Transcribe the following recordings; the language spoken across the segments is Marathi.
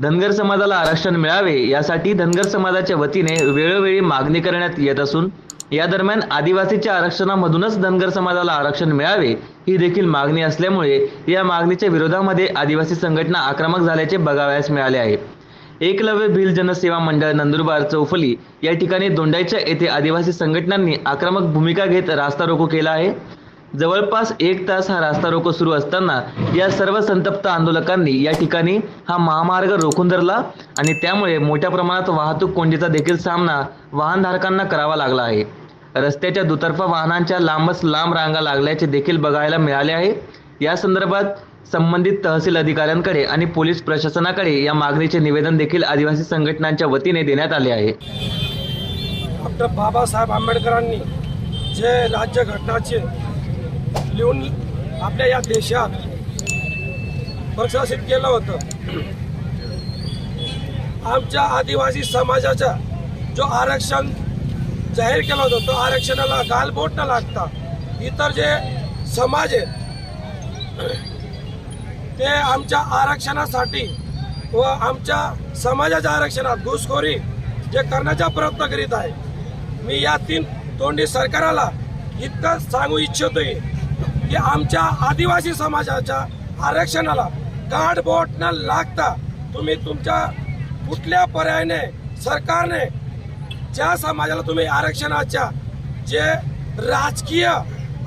धनगर समाजाला आरक्षण मिळावे यासाठी धनगर समाजाच्या वतीने वेळोवेळी मागणी करण्यात येत असून या दरम्यान आदिवासीच्या आरक्षणामधूनच धनगर समाजाला आरक्षण मिळावे ही देखील मागणी असल्यामुळे या मागणीच्या विरोधामध्ये आदिवासी संघटना आक्रमक झाल्याचे बघावयास मिळाले आहे. एकलव्य भिल जनसेवा मंडळ नंदुरबार चौफली या ठिकाणी दोंडाईच्या येथे आदिवासी संघटनांनी आक्रमक भूमिका घेत रास्ता रोको केला आहे. जवळपास एक तास हा रास्ता रोको सुरू असताना या सर्व संतप्त आंदोलकांनी या ठिकाणी हा महामार्ग रोखून धरला आणि त्यामुळे मोठ्या प्रमाणात वाहतूक कोंडीचा देखील सामना वाहनधारकांना करावा लागला आहे. रस्त्याच्या दुतर्फा वाहनांच्या लांबच लांब रांगा लागल्याचे देखील बघायला मिळाले आहे. या संदर्भात संबंधित तहसील अधिकाऱ्यांकडे आणि पोलीस प्रशासनाकडे या मागणीचे निवेदन देखील आदिवासी संघटनांच्या वतीने देण्यात आले आहे. डॉक्टर बाबासाहेब आंबेडकरांनी जे राज्यघटनाचे लिहून आपल्या या देशात प्रशासित केलं होतं. आमच्या आदिवासी समाजाचा जो आरक्षण जाहीर केलं होतं तो आरक्षणाला गालबोट न लागता इतर जे समाज आहेत ते आमच्या आरक्षणासाठी व आमच्या समाजाच्या आरक्षणात घुसखोरी जे करण्याचा प्रयत्न करीत आहे मी या तीन तोंडी सरकाराला इतकं सांगू इच्छितोय. की आमच्या आदिवासी समाजाच्या आरक्षणाला गाठ बोट न लागता तुम्ही तुमच्या कुठल्या पर्यायाने सरकारने ज्या समाजाला तुम्ही आरक्षणाच्या जे राजकीय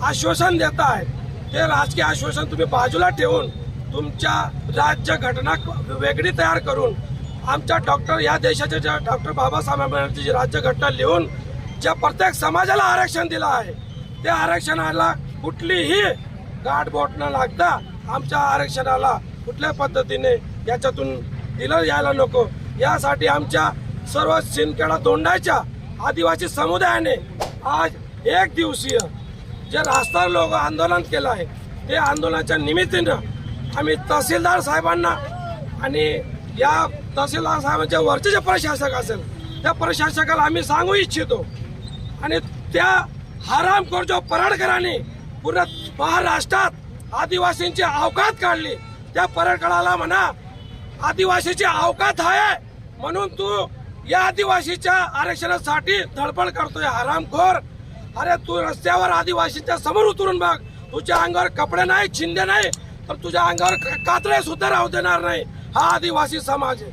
आश्वासन देत आहे ते राजकीय आश्वासन तुम्ही बाजूला ठेवून तुमच्या राज्य घटना वेगळी तयार करून आमच्या डॉक्टर या देशाच्या ज्या डॉक्टर बाबासाहेब आंबेडकरची जी राज्यघटना लिहून ज्या प्रत्येक समाजाला आरक्षण दिलं आहे त्या आरक्षणाला कुठलीही गाठ बोट न लागता आमच्या आरक्षणाला कुठल्या पद्धतीने याच्यातून दिलं यायला नको. यासाठी आमच्या सर्व सिंदखेडा दोंडाच्या आदिवासी समुदायाने आज एक दिवसीय जे रास्ता लोक आंदोलन केलं आहे ते आंदोलनाच्या निमित्तानं आम्ही तहसीलदार साहेबांना आणि या तहसीलदार साहेबांच्या वरचे जे प्रशासक असेल त्या प्रशासकाला आम्ही सांगू इच्छितो. आणि त्या हरामखोर जो पराडकरांनी पूर्ण महाराष्ट्रात आदिवासींची अवकात काढली. त्या पर्यटकाला म्हणा आदिवासीची अवकात आहे म्हणून तू या आदिवासीच्या आरक्षणासाठी धडपड करतोय हरामखोर. अरे तू रस्त्यावर आदिवासीच्या समोर उतरून बघ. तुझ्या अंगावर कपडे नाही छिंदे नाही तर तुझ्या अंगावर कात्रे सुद्धा राहू देणार नाही. हा आदिवासी समाज आहे.